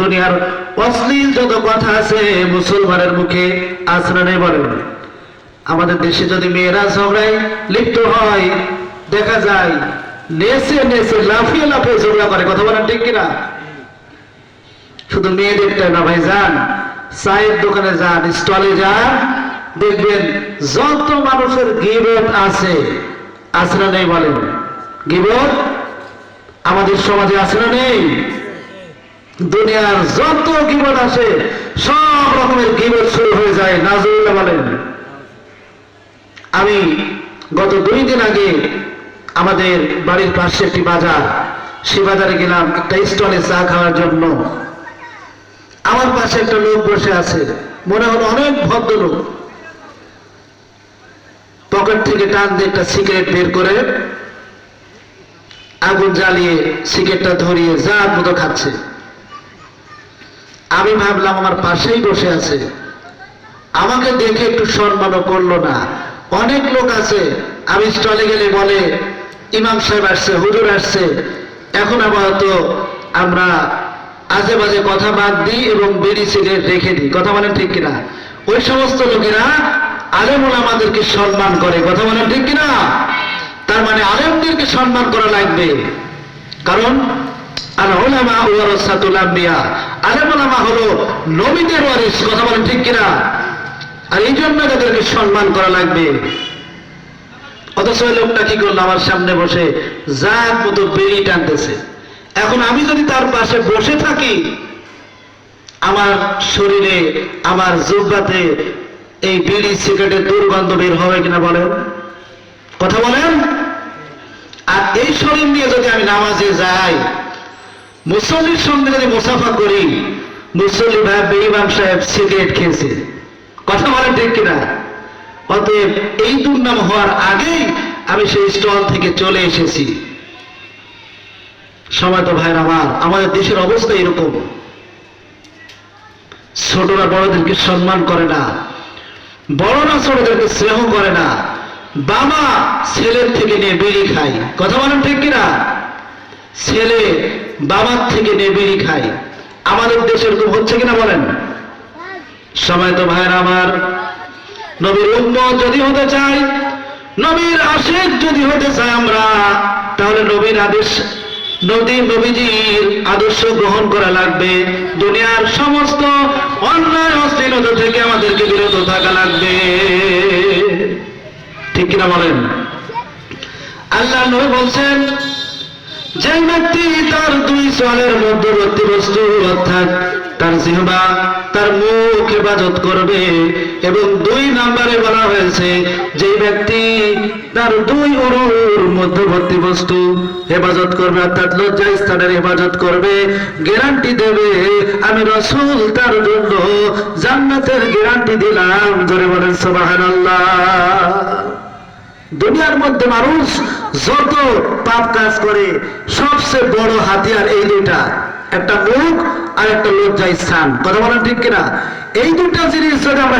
দুনিয়ার অশ্লীল যত কথা আছে মুসলমানের মুখে নেই বলেন। আমাদের দেশে যদি মেয়েরা ঝগড়ায় লিপ্ত হয়, দেখা যায় লাফিয়ে লাফিয়ে ঝগড়া করে, কথা বলেন ঠিক কিনা? শুধু মেয়েদেরটা না ভাই যান, চায়ের দোকানে যান, স্টলে যান, দেখবেন যত মানুষের গিবত আছে, আসরা নেই বলেন। গিবত? আমাদের সমাজে আসরা নেই। দুনিয়ার যত গিবত আসে সব রকমের গিবত শুরু হয়ে যায় নাজুল্লাহ বলেন। আমি গত দুই দিন আগে আমাদের বাড়ির পাশে একটি বাজার সে বাজারে গেলাম, একটা স্টলে চা খাওয়ার জন্য। আমার পাশে একটা লোক বসে আছে, মনে হলো অনেক ভদ্রলোক। পকেট থেকে টান দিয়ে একটা সিগারেট বের করে আগুন জ্বালিয়ে সিগারেটটা ধরিয়ে যা মতো খাচ্ছে। আমি ভাবলাম আমার পাশেই বসে আছে। আমাকে দেখে একটু সম্মানও করল না। অনেক লোক আছে। আমি স্টলে গেলে বলে, ইমাম সাহেব আসছে, হুজুর আসছে। এখন আপাতত আমরা আজে বাজে কথা বাদ দিই এবং বেরি সিগারেট রেখে দিই। কথা বলেন ঠিক কিনা? ওই সমস্ত লোকেরা আলেমুল আমাদেরকে সম্মান করে। কথা বলেন ঠিক কিনা? তার মানে আলেমদেরকে সম্মান করা লাগবে। কারণ এখন আমি যদি তার পাশে বসে থাকি, আমার শরীরে, আমার জুব্বাতে এই বিড়ি, সিগারেটের দুর্গন্ধ বের হবে কিনা বলেন? কথা বলেন? আর এই শরীর নিয়ে যদি আমি নামাজে যাই মুসল্লির সঙ্গে যদি মুসাফা করি, মুসল্লি ভাই বেইমাম সাহেব সিগারেট খেয়েছে। কথা বলেন ঠিক কিনা? অতএব এই দুর্নাম হওয়ার আগেই আমি সেই স্টল থেকে চলে এসেছি। সময় তো ভাইয়ের আমার। আমাদের দেশের অবস্থা এরকম। ছোটরা বড়দেরকে সম্মান করে না। বড়রা ছোটদেরকে স্নেহ করে না। বাবা ছেলের থেকে নিয়ে বিড়ি খায়। কথা বলেন ঠিক কিনা? ছেলে বাবার থেকে নিয়ে বিড়ি খায়। আমাদের দেশে এরকম হচ্ছে কিনা বলেন? সময় তো ভাইয়ের আমার নবীর উম্মত যদি হতে চাই, নবীর আশেক যদি হতে চাই আমরা, তাহলে নবীর আদেশ নদী নবীজির আদর্শ গ্রহণ করা লাগবে। দুনিয়ার সমস্ত অন্যায়, অশ্লীলতা থেকে আমাদেরকে বিরত থাকা লাগবে। ঠিক কিনা বলেন? আল্লাহ নবী বলছেন যে ব্যক্তি তার দুই চলের মধ্যবর্তী বস্তু অর্থাৎ তার জিহবা, তার মুখ হেফাজত করবে এবং দুই নাম্বারে বলা হয়েছে যে ব্যক্তি তার দুই অরুর মধ্যবর্তী বস্তু হেফাজত করবে, অর্থাৎ লজ্জা স্থানের হেফাজত করবে, গ্যারান্টি দেবে, আমি রসুল তার জন্য জান্নাতের গ্যারান্টি দিলাম। ধরে বলেন, সুবহানাল্লাহ। দুনিয়ার মধ্যে মানুষ যত পাপ কাজ করে, সবচেয়ে বড় হাতিয়ার এই দুইটা। একটা মুখ আর একটা লজ্জা স্থান। কথা বলেন ঠিক কিনা? এই দুটা জিনিস যদি আমরা